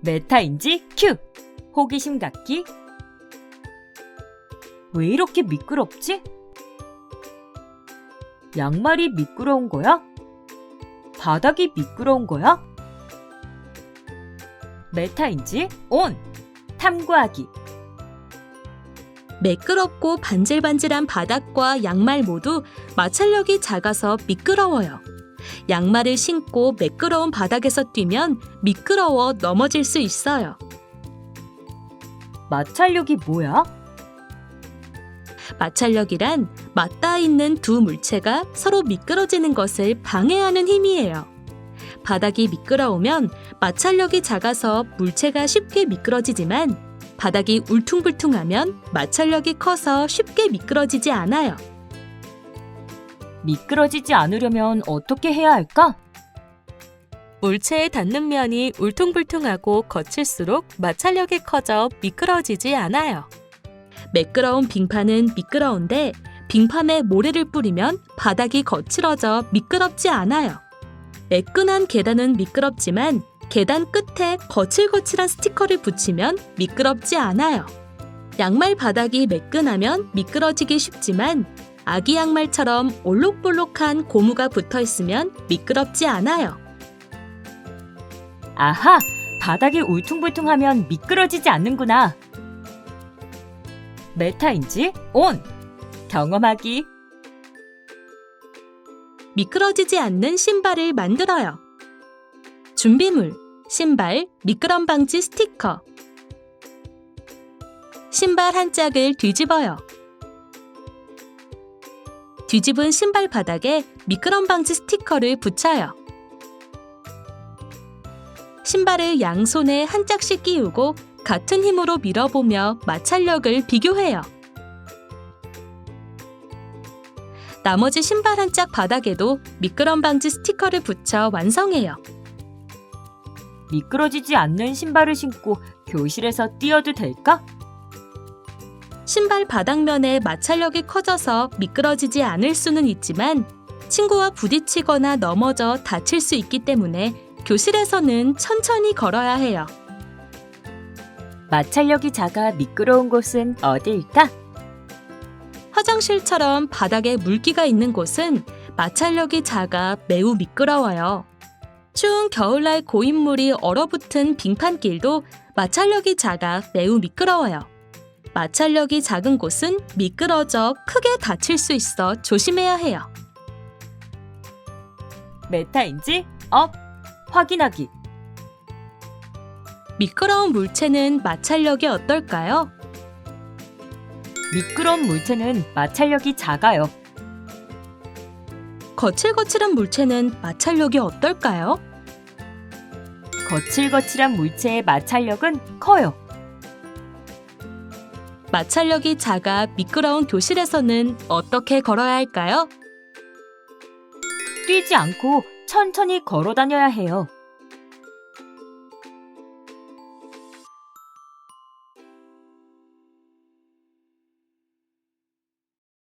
메타인지 큐! 호기심 갖기 왜 이렇게 미끄럽지? 양말이 미끄러운 거야? 바닥이 미끄러운 거야? 메타인지 온! 탐구하기 매끄럽고 반질반질한 바닥과 양말 모두 마찰력이 작아서 미끄러워요. 양말을 신고 매끄러운 바닥에서 뛰면 미끄러워 넘어질 수 있어요. 마찰력이 뭐야? 마찰력이란 맞닿아 있는 두 물체가 서로 미끄러지는 것을 방해하는 힘이에요. 바닥이 미끄러우면 마찰력이 작아서 물체가 쉽게 미끄러지지만 바닥이 울퉁불퉁하면 마찰력이 커서 쉽게 미끄러지지 않아요. 미끄러지지 않으려면 어떻게 해야 할까? 물체에 닿는 면이 울퉁불퉁하고 거칠수록 마찰력이 커져 미끄러지지 않아요. 매끄러운 빙판은 미끄러운데 빙판에 모래를 뿌리면 바닥이 거칠어져 미끄럽지 않아요. 매끈한 계단은 미끄럽지만 계단 끝에 거칠거칠한 스티커를 붙이면 미끄럽지 않아요. 양말 바닥이 매끈하면 미끄러지기 쉽지만 아기 양말처럼 올록볼록한 고무가 붙어 있으면 미끄럽지 않아요. 아하! 바닥이 울퉁불퉁하면 미끄러지지 않는구나. 메타인지 온! 경험하기 미끄러지지 않는 신발을 만들어요. 준비물, 신발, 미끄럼 방지 스티커. 신발 한 짝을 뒤집어요. 뒤집은 신발 바닥에 미끄럼 방지 스티커를 붙여요. 신발을 양손에 한 짝씩 끼우고 같은 힘으로 밀어보며 마찰력을 비교해요. 나머지 신발 한 짝 바닥에도 미끄럼 방지 스티커를 붙여 완성해요. 미끄러지지 않는 신발을 신고 교실에서 뛰어도 될까? 신발 바닥면에 마찰력이 커져서 미끄러지지 않을 수는 있지만 친구와 부딪히거나 넘어져 다칠 수 있기 때문에 교실에서는 천천히 걸어야 해요. 마찰력이 작아 미끄러운 곳은 어디일까? 화장실처럼 바닥에 물기가 있는 곳은 마찰력이 작아 매우 미끄러워요. 추운 겨울날 고인물이 얼어붙은 빙판길도 마찰력이 작아 매우 미끄러워요. 마찰력이 작은 곳은 미끄러져 크게 다칠 수 있어 조심해야 해요. 메타인지 업! 확인하기 미끄러운 물체는 마찰력이 어떨까요? 미끄러운 물체는 마찰력이 작아요. 거칠거칠한 물체는 마찰력이 어떨까요? 거칠거칠한 물체의 마찰력은 커요. 마찰력이 작아 미끄러운 교실에서는 어떻게 걸어야 할까요? 뛰지 않고 천천히 걸어 다녀야 해요.